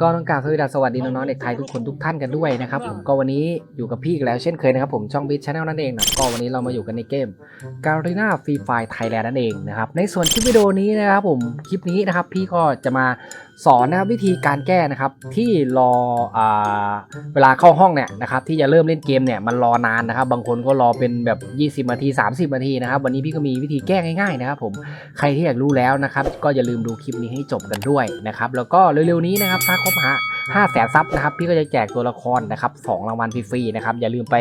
ก็ต้องกรารสวัสดีน้องๆเด็กไทยทุกคนทุกท่านกันด้วยนะครับผมก็วันนี้อยู่กับพี่อีกแล้วเช่นเคยนะครับผมช่องบิทชาแนลนั่นเองนะก็วันนี้เรามาอยู่กันในเกม g a r i n a Free Fire Thailand นั่นเองนะครับในส่วนคลิปวิดีโอนี้นะครับผมคลิปนี้นะครับพี่ก็จะมาสอนนะครับวิธีการแก้นะครับที่รออ่าเวลาเข้าห้องเนี่ยนะครับที่จะเริ่มเล่นเกมเนี่ยมันรอนานนะครับ บางคนก็รอเป็นแบบ 20นาที30นาทีนะครับวันนี้พี่ก็มีวิธีแก้ง่ายๆนะครับผมใครที่อยากรู้แล้วนะครับก็อย่าลืมดูคลิปนี้ให้จบกันด้วยนะครับแล้วก็เร็วๆนี้นะครับถ้าครบหา5แสนซับนะครับพี่ก็จะแจกตัวละครนะครับสองรางวัลฟรีๆนะครับอย่าลืมไป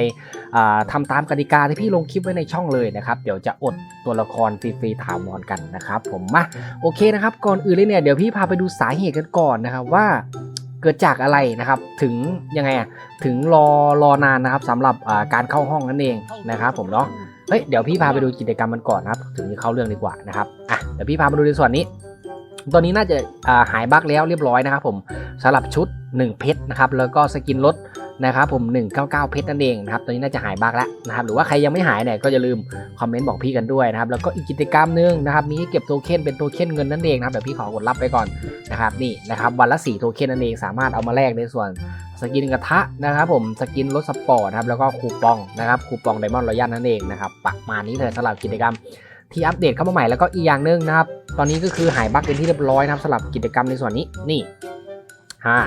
อ่าทำตามกติกาที่พี่ลงคลิปไว้ในช่องเลยนะครับเดี๋ยวจะอดตัวละครฟรีๆถาวรกันนะครับผมมาโอเคนะครับก่อนอื่นเลยเนี่ยเดี๋ยวพี่พาไปดูสาเหตุกันก่อนนะครับว่าเกิดจากอะไรนะครับถึงยังไงอะถึงรอรอนานนะครับสำหรับอ่าการเข้าห้องนั่นเองนะครับผมเนาะเฮ้ยเดี๋ยวพี่พาไปดูกิจกรรมมันก่อนนะครับ ถึงจะเข้าเรื่องดีกว่านะครับอะเดี๋ยวพี่พามาดูในส่วนนี้ ตอนนี้น่าจะาหายบั๊กแล้วเรียบร้อยนะครับผมสำหรับชุด 1 เพชรนะครับแล้วก็สกินลดนะครับผม 199 เพชรนั่นเองนะครับตอนนี้น่าจะหายบั๊กแล้วนะครับหรือว่าใครยังไม่หายเนี่ยก็อย่าลืมคอมเมนต์บอกพี่กันด้วยนะครับแล้วก็อีกกิจกรรมหนึงนะครับมีให้เก็บโทเค็นเป็นโทเค็นเงินนั่นเองนะครับเดี๋ยวพี่ขอกดรับไปก่อนนะครับนี่นะครับวันละ4โทเค็นนั่นเองสามารถเอามาแลกในส่วนสกินกระทะนะครับผมสกินรถสปอร์ตครับแล้วก็คูปองนะครับคูปองไดมอนด์รอยัลนั่นเองนะครับประมาณนี้เลยสำหรับกิจกรรม ที่อัปเดตเข้ามาใหม่แล้วก็อีกอย่างหนึ่งนะครับ ตอนนี้ก็คือหายบั๊กเป็นที่เรียบร้อยนะครับสำหรับกิจกรรมในส่วนนี้นี่ฮ่า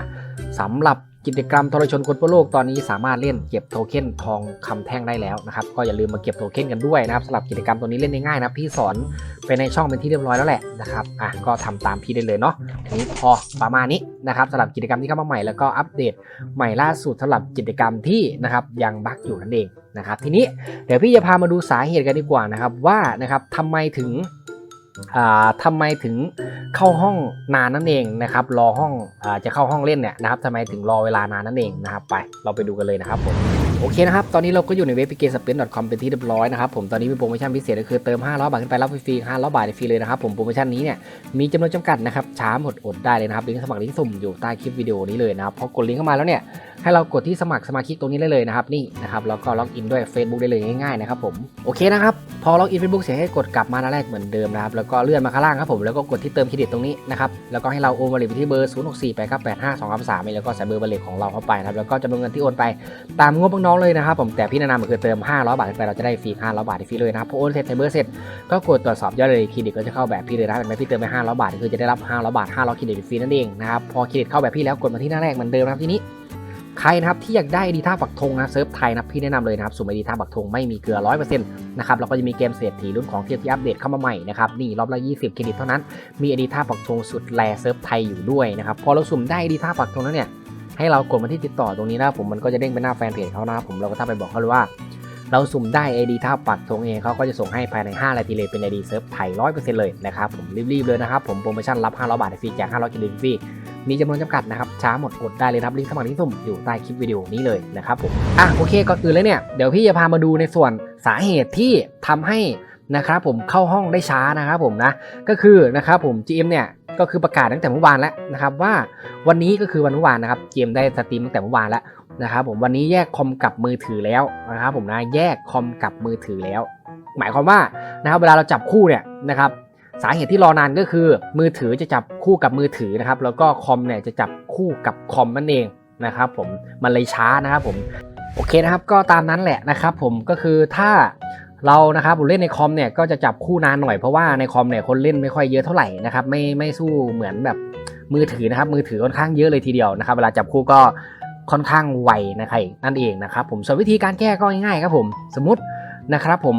สำหรับ กิจกรรมทรชนคนทั่วโลกตอนนี้สามารถเล่นเก็บโทเค็นทองคำแท่งได้แล้วนะครับก็อย่าลืมมาเก็บโทเค็นกันด้วยนะครับสำหรับกิจกรรมตัวนี้เล่นง่ายนะพี่สอนไปในช่องเป็นที่เรียบร้อยแล้วแหละนะครับอะก็ทำตามพี่ได้เลยเนาะอันนี้พอประมาณนี้นะครับสำหรับกิจกรรมที่เข้ามาใหม่แล้วก็อัปเดตใหม่ล่าสุดสำหรับกิจกรรมที่นะครับยังบั๊กอยู่นั่นเองนะครับทีนี้เดี๋ยวพี่จะพามาดูสาเหตุกันดีกว่านะครับว่านะครับทำไมถึง อ่าทำไมถึงเข้าห้องนานนั่นเองนะครับ รอห้องอจะเข้าห้องเล่นเนี่ยนะครับทำไมถึงรอเวลานานนั่นเองนะครับ ไปเราไปดูกันเลยนะครับผมโอเคนะครับ ตอนนี้เราก็อยู่ในเว็บ p k s p i n c o m เป็นที่เรียบร้อยนะครับผมตอนนี้มีโปรโมชั่นพิเศษก็คือเติม 500 บาทขึ้นไปรับฟรี500 บาทฟรีเลยนะครับผมโปรโมชั่นนี้เนี่ยมีจำนวนจำกัดนะครับช้าหมดอดได้เลยนะครับลิงก์สมัครลิงก์สุ่มอยู่ใต้คลิปวิดีโอนี้เลยนะครับพอกดลิงก์เข้ามาแล้วเนี่ยให้เรากดที่สมัครสมาชิกตรงนี้ได้เลยนะครับนี่นะครับแล้วก็ล็อกอินด้วย Facebook ได้เลยง่ายๆนะครับผมโอเคนะครับ พอล็อกอิน Facebook เสร็จให้กดกลับมาหน้าแรกเหมือนเดิมนะครับ แล้วก็เลื่อนมาข้างล่างครับผม แล้วก็กดที่เติมเครดิตตรงนี้นะครับ แล้วก็ให้เราโอนบัตรไปที่เบอร์0 6 4 8 9 8 5 2 3 3แล้วก็ใส่เบอร์บัตรของเราเข้าไปนะครับ แล้วก็จำนวนเงินที่โอนไปตามงบน้องๆเลยนะครับผม แต่พี่แนะนำคือเติม 500 บาทไปเราจะได้ฟรี500บาทฟรีเลยนะครับพอโอนเสร็จใส่เบอร์เสร็จก็กดตรวจสอบยอดเลยเครดิตก็จะเข้าแบบพี่เลยนะเห็นไหมพี่เติมไป500บาทคือจะได้รับ500บาท500เครดิตฟรีนั่นเองนะครับพอเครดิตเข้าแบบพี่แล้วกดมาที่หน้าแรกเหมือนเดิมนะครับทีนี้ ใครนะครับที่อยากได้ดีท่าปักธงนะเซิร์ฟไทยนะพี่แนะนำเลยนะครับสุ่มไอดีท่าปักธงไม่มีเกลือร้อยเปอร์เซ็นต์นะครับแล้วก็จะมีเกมเศรษฐีรุ่นของเทียบที่อัปเดตเข้ามาใหม่นะครับนี่รอบละ20เครดิตเท่านั้นมีดีท่าปักธงสุดแลเซิร์ฟไทยอยู่ด้วยนะครับพอเราสุ่มได้ดีท่าปักธงแล้วเนี่ยให้เรากดมาที่ติดต่อตรงนี้นะผมมันก็จะเด้งไปหน้าแฟนเพจเขานะครับผมเราก็ถ้าไปบอกเขาเลยว่า เราสุ่มได้ไอดีท่าปักธงเองเขาก็จะส่งให้ภายใน5นาทีเลยเป็นไอดีเซิร์ฟไทย100%เลยนะครับผมรีบๆเลยนะครับผมโปรโมชั่นรับ500บาทฟรีแจก500เครดิตฟรี มีจำนวนจำกัดนะครับ ช้าหมดกดได้เลยครับลิงก์สมัครลิงก์สุ่มอยู่ใต้คลิปวิดีโอนี้เลยนะครับผม อะโอเคก่อนอื่นเลยเนี่ย เดี๋ยวพี่จะพามาดูในส่วนสาเหตุที่ทำให้นะครับผมเข้าห้องได้ช้านะครับผมนะ ก็คือนะครับผม GM เนี่ยก็คือประกาศตั้งแต่เมื่อวานแล้วนะครับว่าวันนี้ก็คือวันเมื่อวานนะครับ GM ได้สตรีมตั้งแต่เมื่อวานแล้วนะครับผมวันนี้แยกคอมกับมือถือแล้วนะครับผมนะแยกคอมกับมือถือแล้ว หมายความว่านะครับเวลาเราจับคู่เนี่ยนะครับ สาเหตุที่รอนานก็คือ มือถือจะจับคู่กับมือถือนะครับแล้วก็คอมเนี่ยจะจับคู่กับคอมนั่นเองนะครับผมมันเลยช้านะครับผมโอเคนะครับก็ตามนั้นแหละนะครับผมก็คือถ้าเรานะครับเล่นในคอมเนี่ยก็จะจับคู่นานหน่อยเพราะว่าในคอมเนี่ยคนเล่นไม่ค่อยเยอะเท่าไหร่นะครับไม่ไม่สู้เหมือนแบบมือถือนะครับมือถือค่อนข้างเยอะเลยทีเดียวนะครับเวลาจับคู่ก็ค่อนข้างไวนะครับนั่นเองนะครับผมส่วนวิธีการแก้ก็ง่ายๆครับผมสมมตินะครับผม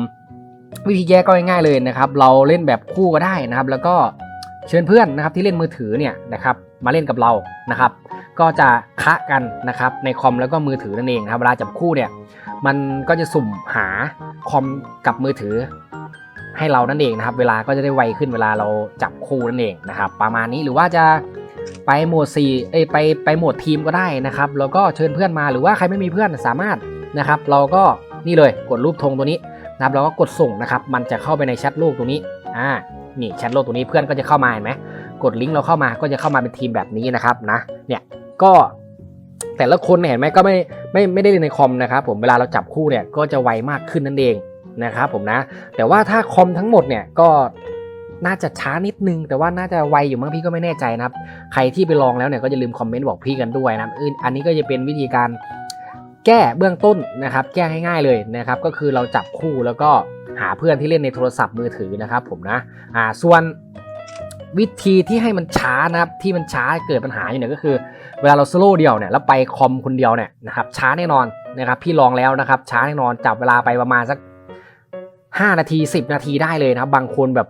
วิธีแก้ก็ง่ายๆเลยนะครับ เราเล่นแบบคู่ก็ได้นะครับ แล้วก็เชิญเพื่อนนะครับที่เล่นมือถือเนี่ยนะครับมาเล่นกับเรานะครับ ก็จะคะกันนะครับในคอมแล้วก็มือถือนั่นเองนะครับเวลาจับคู่เนี่ยมันก็จะสุ่มหาคอมกับมือถือ ให้เรานั่นเองนะครับ เวลาก็จะได้ไวขึ้นเวลาเราจับคู่นั่นเองนะครับ ประมาณนี้หรือว่าจะไปโหมด4เอ้ยไปไปโหมดทีมก็ได้นะครับแล้วก็เชิญเพื่อนมาหรือว่าใครไม่มีเพื่อนสามารถนะครับ เราก็นี่เลยกดรูปธงตัวนี้ นะครับเราก็กดส่งนะครับ มันจะเข้าไปในแชทโลกตรงนี้อ่านี่แชทโลกตรงนี้เพื่อนก็จะเข้ามาเห็นไหมกดลิงก์เราเข้ามาก็จะเข้ามาเป็นทีมแบบนี้นะครับนะเนี่ยก็แต่ละคนเนี่ยเห็นไหมก็ไม่ไม่ไม่ได้เล่นในคอมนะครับผมเวลาเราจับคู่เนี่ยก็จะไวมากขึ้นนั่นเองนะครับผมนะ แต่ว่าถ้าคอมทั้งหมดเนี่ยก็น่าจะช้านิดนึง แต่ว่าน่าจะไวอยู่มั้งพี่ก็ไม่แน่ใจนะครับ ใครที่ไปลองแล้วเนี่ยก็อย่าลืมคอมเมนต์บอกพี่กันด้วยนะอันนี้ก็จะเป็นวิธีการ แก้เบื้องต้นนะครับ แก้ง่ายๆเลยนะครับ ก็คือเราจับคู่แล้วก็หาเพื่อนที่เล่นในโทรศัพท์มือถือนะครับ ผมนะอ่าส่วนวิธีที่ให้มันช้านะครับที่มันช้าเกิดปัญหาอยู่เนี่ยก็คือ เวลาเราสโลว์เดียวเนี่ยแล้วไปคอมคนเดียวเนี่ยนะครับช้าแน่นอนนะครับ พี่ลองแล้วนะครับ ช้าแน่นอนจับเวลาไปประมาณสัก 5 นาที 10 นาทีได้เลยนะครับ บางคนแบบ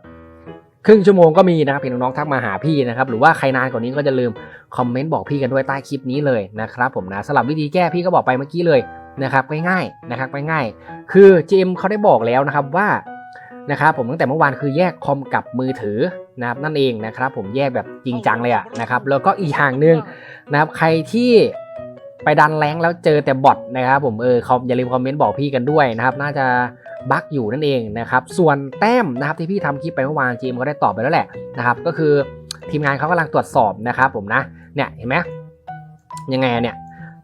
ครึ่งชั่วโมงก็มีนะครับเห็นน้องๆทักมาหาพี่นะครับหรือว่าใครนานกว่านี้ก็จะลืมคอมเมนต์บอกพี่กันด้วยใต้คลิปนี้เลยนะครับผมนะสำหรับวิธีแก้พี่ก็บอกไปเมื่อกี้เลยนะครับง่ายๆนะครับง่ายๆคือ GM เขาได้บอกแล้วนะครับว่านะครับผมตั้งแต่เมื่อวานคือแยกคอมกับมือถือนะครับนั่นเองนะครับผมแยกแบบจริงจังเลยอะนะครับแล้วก็อีกอย่างหนึ่งนะครับใครที่ ไปดันแรงแล้วเจอแต่บอทนะครับผมเออคอมอย่าลืมคอมเมนต์บอกพี่กันด้วยนะครับ น่าจะบั๊กอยู่นั่นเองนะครับ ส่วนแต้มนะครับที่พี่ทำคลิปไปเมื่อวานจีมก็ได้ตอบไปแล้วแหละนะครับ ก็คือทีมงานเขากำลังตรวจสอบนะครับผมนะเนี่ยเห็นไหมยังไงเนี่ย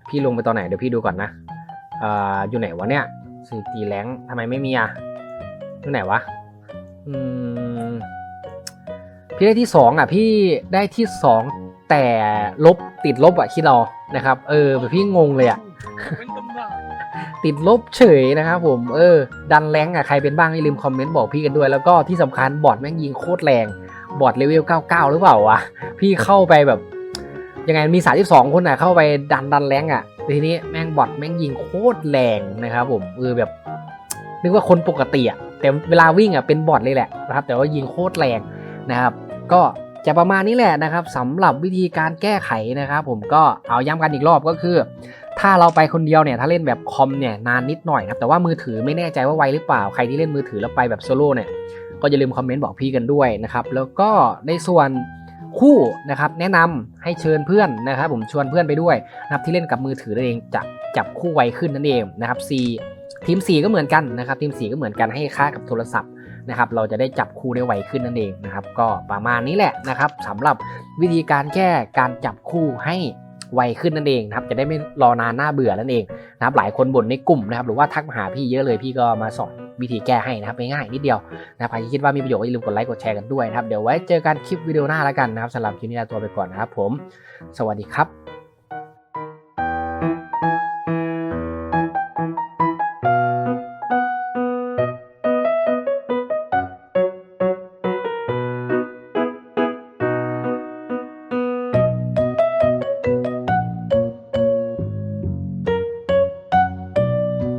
พี่ลงไปตอนไหนเดี๋ยวพี่ดูก่อนนะเอ่ออยู่ไหนวะเนี่ยสถิติแรงทำไมไม่มีอะอยู่ไหนวะอืมพี่ได้ที่สองอะพี่ได้ที่สอง แต่ลบติดลบอะคิดเรานะครับ เออแบบพี่งงเลยอะเป็นตำนานติดลบเฉยนะครับผมเออ ดันแรงอะใครเป็นบ้างอย่าลืมคอมเมนต์บอกพี่กันด้วย แล้วก็ที่สำคัญบอทแม่งยิงโคตรแรงบอทเลเวล 99 หรือเปล่าวะพี่เข้าไปแบบยังไงมี 32 คนอะเข้าไปดันดันแรงอะทีนี้แม่งบอทแม่งยิงโคตรแรงนะครับผมเออแบบนึกว่าคนปกติอะแต่เวลาวิ่งอะเป็นบอทเลยแหละนะครับ แต่ว่ายิงโคตรแรงนะครับ ก็ จะประมาณนี้แหละนะครับสำหรับวิธีการแก้ไขนะครับผมก็เอาย้ำกันอีกรอบก็คือ ถ้าเราไปคนเดียวเนี่ยถ้าเล่นแบบคอมเนี่ยนานนิดหน่อยนะครับแต่ว่ามือถือไม่แน่ใจว่าไวหรือเปล่าใครที่เล่นมือถือแล้วไปแบบโซโล่เนี่ยก็อย่าลืมคอมเมนต์บอกพี่กันด้วยนะครับแล้วก็ในส่วนคู่นะครับแนะนำให้เชิญเพื่อนนะครับผมชวนเพื่อนไปด้วยนะครับที่เล่นกับมือถือนั่นเองจะจับคู่ไวขึ้นนั่นเองนะครับ C ทีม 4 ก็เหมือนกันนะครับทีม 4 ก็เหมือนกันให้ค่ากับโทรศัพท์ นะครับเราจะได้จับคู่ได้ไวขึ้นนั่นเองนะครับก็ประมาณนี้แหละนะครับสำหรับวิธีการแก้การจับคู่ให้ไวขึ้นนั่นเองนะครับจะได้ไม่รอนานหน้าเบื่อนั่นเองนะครับหลายคนบ่นในกลุ่มนะครับหรือว่าทักมาหาพี่เยอะเลยพี่ก็มาสอนวิธีแก้ให้นะครับง่ายๆนิดเดียวนะครับใครที่คิดว่ามีประโยชน์อย่าลืมกดไลค์กดแชร์กันด้วยนะครับเดี๋ยวไว้เจอกันคลิปวิดีโอหน้าแล้วกันนะครับสำหรับคลิปนี้ลาตัวไปก่อนนะครับผม สวัสดีครับ